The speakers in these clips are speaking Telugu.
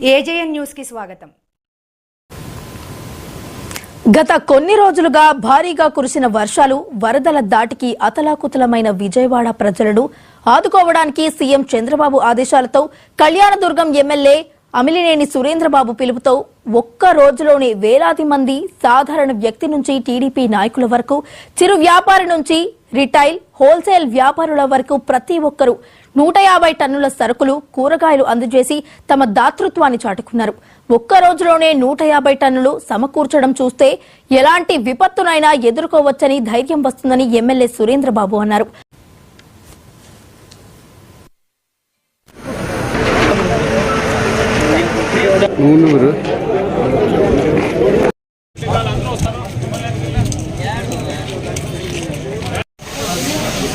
ఏజేఎన్ న్యూస్కి స్వాగతం. గత కొన్ని రోజులుగా భారీగా కురిసిన వర్షాలు వరదల దాటికి అతలాకుతలమైన విజయవాడ ప్రజలను ఆదుకోవడానికి సీఎం చంద్రబాబు ఆదేశాలతో కళ్యాణదుర్గం ఎమ్మెల్యే అమిలినేని సురేంద్రబాబు పిలుపుతో ఒక్క రోజులోనే వేలాది మంది సాధారణ వ్యక్తి నుంచి టీడీపీ నాయకుల వరకు చిరు వ్యాపారి నుంచి రిటైల్ హోల్సేల్ వ్యాపారుల వరకు ప్రతి ఒక్కరూ నూట యాభై టన్నుల సరుకులు కూరగాయలు అందజేసి తమ దాతృత్వాన్ని చాటుకున్నారు. ఒక్క రోజులోనే నూట యాభై టన్నులు సమకూర్చడం చూస్తే ఎలాంటి విపత్తునైనా ఎదుర్కోవచ్చని ధైర్యం వస్తుందని ఎమ్మెల్యే సురేంద్రబాబు అన్నారు.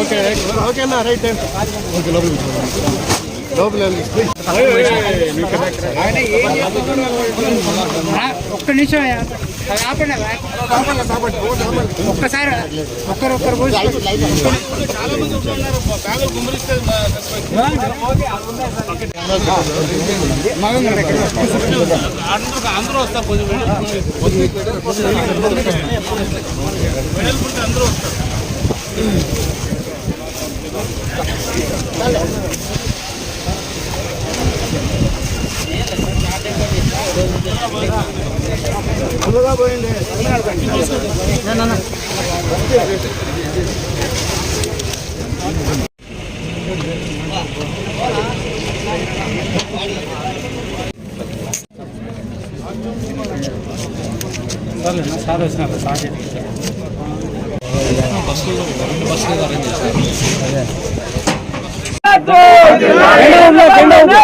ఓకే రైట్ ఓకేనా రైట్ ఓకే లోపల లోపల ఒక్క నిమిషం ఒక్కసారి ఒక్కరు ఒక్కరు చాలా మంది ఉంటున్నారు బ్యాగులు గుమ్మరిస్తే అందరూ వస్తారు కొంచెం వస్తారు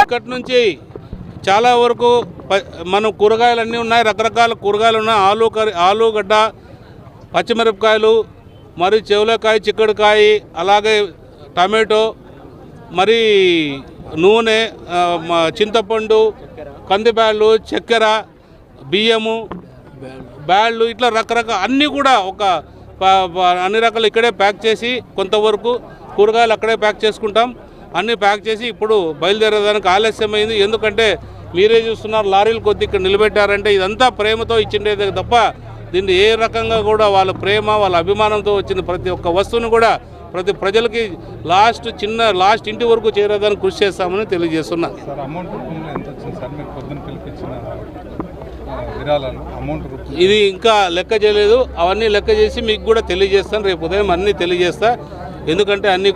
ఇక్కడి నుంచి చాలా వరకు ప- మనం కూరగాయలు అన్నీ ఉన్నాయి రకరకాల కూరగాయలు ఉన్నాయి. ఆలు కర్రీ ఆలుగడ్డ పచ్చిమిరపకాయలు మరియు చెవులకాయ చిక్కుడుకాయ అలాగే టమాటో మరి నూనె చింతపండు కందిబ్యాళ్ళు చక్కెర బియ్యము బ్యాళ్ళు ఇట్లా రకరకాల అన్నీ కూడా ఒక అన్ని రకాలు ఇక్కడే ప్యాక్ చేసి కొంతవరకు కూరగాయలు అక్కడే ప్యాక్ చేసుకుంటాం. అన్నీ ప్యాక్ చేసి ఇప్పుడు బయలుదేరేదానికి ఆలస్యమైంది. ఎందుకంటే మీరే చూస్తున్నారు లారీలు కొద్ది ఇక్కడ నిలబెట్టారంటే ఇదంతా ప్రేమతో ఇచ్చిండేదే తప్ప దీన్ని ఏ రకంగా కూడా వాళ్ళ ప్రేమ వాళ్ళ అభిమానంతో వచ్చిన ప్రతి ఒక్క వస్తువును కూడా ప్రతి ప్రజలకి లాస్ట్ చిన్న లాస్ట్ ఇంటి వరకు చేరేదానికి కృషి చేస్తామని తెలియజేస్తున్నా. ఇది ఇంకా లెక్క చేయలేదు. అవన్నీ లెక్క చేసి మీకు కూడా తెలియజేస్తాను. రేపు ఉదయం అన్నీ తెలియజేస్తా. ఎందుకంటే అన్నీ